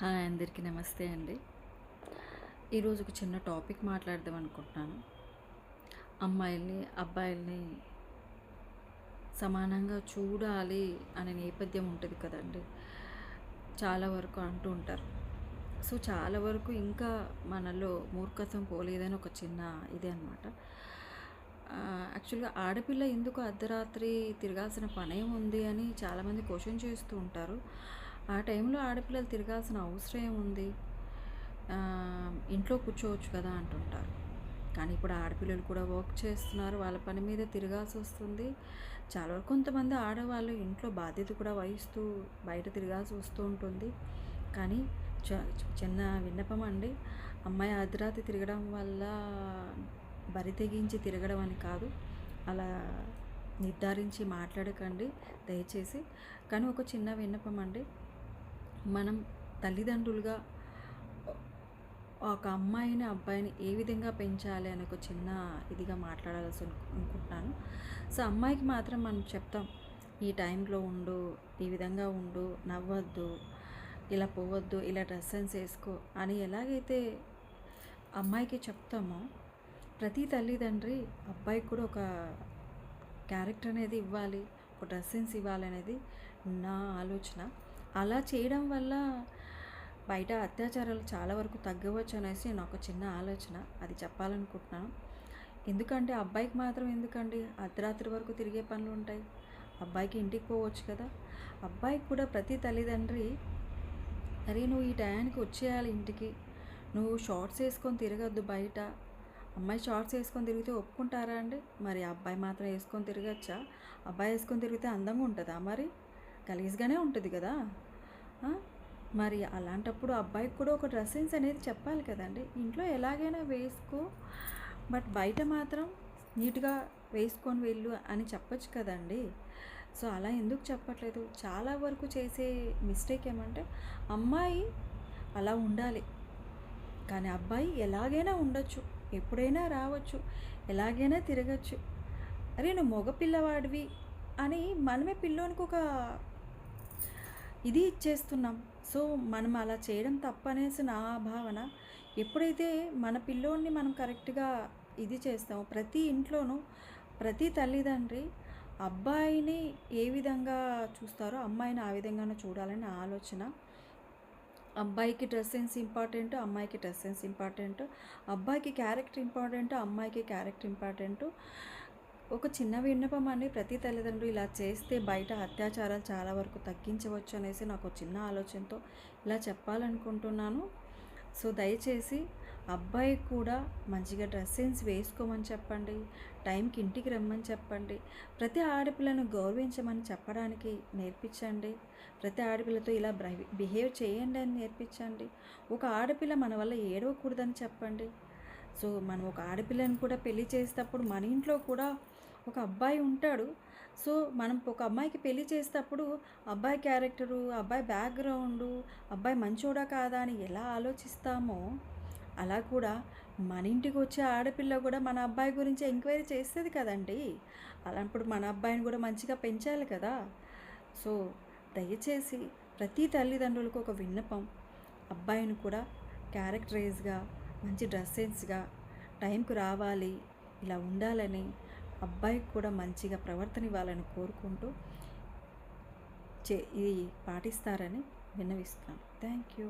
Hi అందరికీ నమస్తే అండి. ఈరోజు ఒక చిన్న టాపిక్ మాట్లాడదాం అనుకుంటున్నాను. అమ్మాయిల్ని అబ్బాయిల్ని సమానంగా చూడాలి అనే నేపథ్యం ఉంటుంది కదండి. చాలా వరకు అంటూ ఉంటారు. సో చాలా వరకు ఇంకా మనలో మూర్ఖత్వం పోలేదని ఒక చిన్న ఇదే అనమాట యాక్చువల్గా ఆడపిల్ల ఎందుకు అర్ధరాత్రి తిరగాల్సిన పనే ఉంది అని చాలామంది క్వశ్చన్ చేస్తూ ఉంటారు. ఆ టైంలో ఆడపిల్లలు తిరగాల్సిన అవసరం ఏముంది? ఇంట్లో కూర్చోవచ్చు కదా అంటుంటారు. కానీ ఇప్పుడు ఆడపిల్లలు కూడా వర్క్ చేస్తున్నారు వాళ్ళ పని మీద తిరగాల్సి వస్తుంది. చాలా వరకు కొంతమంది ఆడవాళ్ళు ఇంట్లో బాధ్యత కూడా వహిస్తూ బయట తిరగాల్సి వస్తూ ఉంటుంది. కానీ చ చిన్న విన్నపం అండి. అమ్మాయి అర్ధరాత్రి తిరగడం వల్ల బరి తెగించి తిరగడం అని కాదు. అలా నిర్ధారించి మాట్లాడకండి దయచేసి. కానీ ఒక చిన్న విన్నపం అండి. మనం తల్లిదండ్రులుగా ఒక అమ్మాయిని అబ్బాయిని ఏ విధంగా పెంచాలి అని ఒక చిన్న ఇదిగా మాట్లాడాల్సి అనుకుంటున్నాను. సో అమ్మాయికి మాత్రం మనం చెప్తాం ఈ టైంలో ఉండు ఈ విధంగా ఉండు నవ్వద్దు ఇలా పోవద్దు ఇలా డ్రెస్ సెన్స్ వేసుకో అని ఎలాగైతే అమ్మాయికి చెప్తామో ప్రతి తల్లిదండ్రి అబ్బాయికి కూడా ఒక క్యారెక్టర్ అనేది ఇవ్వాలి ఒక డ్రెస్ సెన్స్ ఇవ్వాలి అనేది నా ఆలోచన. అలా చేయడం వల్ల బయట అత్యాచారాలు చాలా వరకు తగ్గవచ్చు అనేసి నాకు చిన్న ఆలోచన. అది చెప్పాలనుకుంటున్నాను. ఎందుకంటే అబ్బాయికి మాత్రం ఎందుకండి? అర్ధరాత్రి వరకు తిరిగే పనులు ఉంటాయి. అబ్బాయికి ఇంటికి పోవచ్చు కదా. అబ్బాయికి కూడా ప్రతి తల్లిదండ్రి అరే నువ్వు ఈ టయానికి వచ్చేయాలి ఇంటికి. నువ్వు షార్ట్స్ వేసుకొని తిరగద్దు బయట. అమ్మాయి షార్ట్స్ వేసుకొని తిరిగితే ఒప్పుకుంటారా అండి? మరి అబ్బాయి మాత్రం వేసుకొని తిరగచ్చా? అబ్బాయి వేసుకొని తిరిగితే అందంగా ఉంటుందా మరి? గలీజ్గానే ఉంటుంది కదా? మరి అలాంటప్పుడు అబ్బాయికి కూడా ఒక డ్రెస్ సెన్స్ అనేది చెప్పాలి కదండి. ఇంట్లో ఎలాగైనా వేసుకో. బట్ బయట మాత్రం నీట్గా వేసుకొని వెళ్ళు అని చెప్పొచ్చు కదండి. సో అలా ఎందుకు చెప్పట్లేదు? చాలా వరకు చేసే మిస్టేక్ ఏమంటే అమ్మాయి అలా ఉండాలి. కానీ అబ్బాయి ఎలాగైనా ఉండొచ్చు. ఎప్పుడైనా రావచ్చు. ఎలాగైనా తిరగచ్చు. అరే నువ్వు మగ పిల్లవాడివి అని మనమే పిల్లోనికి ఒక ఇది ఇచ్చేస్తున్నాం. సో మనం అలా చేయడం తప్పనేసి నా భావన. ఎప్పుడైతే మన పిల్లోడిని మనం కరెక్ట్గా ఇది చేస్తామో ప్రతి ఇంట్లోనూ ప్రతి తల్లిదండ్రి అబ్బాయిని ఏ విధంగా చూస్తారో అమ్మాయిని ఆ విధంగానే చూడాలని ఆలోచన. అబ్బాయికి డ్రెస్ సెన్స్ ఇంపార్టెంట్ అమ్మాయికి డ్రెస్ సెన్స్ ఇంపార్టెంట్. అబ్బాయికి క్యారెక్టర్ ఇంపార్టెంట్ అమ్మాయికి క్యారెక్టర్ ఇంపార్టెంట్. ఒక చిన్న విన్నపం అని ప్రతి తల్లిదండ్రులు ఇలా చేస్తే బయట అత్యాచారాలు చాలా వరకు తగ్గించవచ్చు అనేసి నాకు చిన్న ఆలోచనతో ఇలా చెప్పాలనుకుంటున్నాను. సో దయచేసి అబ్బాయి కూడా మంచిగా డ్రెస్సెన్స్ వేసుకోమని చెప్పండి. టైంకి ఇంటికి రమ్మని చెప్పండి. ప్రతి ఆడపిల్లను గౌరవించమని చెప్పడానికి నేర్పించండి. ప్రతి ఆడపిల్లతో ఇలా బిహేవ్ చేయండి అని నేర్పించండి. ఒక ఆడపిల్ల మన వల్ల ఏడవకూడదని చెప్పండి. సో మనం ఒక ఆడపిల్లని కూడా పెళ్ళి చేసేటప్పుడు మన ఇంట్లో కూడా ఒక అబ్బాయి ఉంటాడు. సో మనం ఒక అమ్మాయికి పెళ్ళి చేసేటప్పుడు అబ్బాయి క్యారెక్టరు అబ్బాయి బ్యాక్గ్రౌండు అబ్బాయి మంచోడా కాదా అని ఎలా ఆలోచిస్తామో అలా కూడా మన ఇంటికి వచ్చే ఆడపిల్ల కూడా మన అబ్బాయి గురించి ఎంక్వైరీ చేస్తుంది కదండి. అలాంటప్పుడు మన అబ్బాయిని కూడా మంచిగా పెంచాలి కదా. సో దయచేసి ప్రతి తల్లిదండ్రులకు ఒక విన్నపం. అబ్బాయిని కూడా క్యారెక్టరైజ్గా మంచి డ్రెస్ సెన్స్గా టైంకు రావాలి ఇలా ఉండాలని అబ్బాయికి కూడా మంచిగా ప్రవర్తన ఇవ్వాలని కోరుకుంటూ చే ఇది పాటిస్తారని విన్నవిస్తున్నాను. Thank you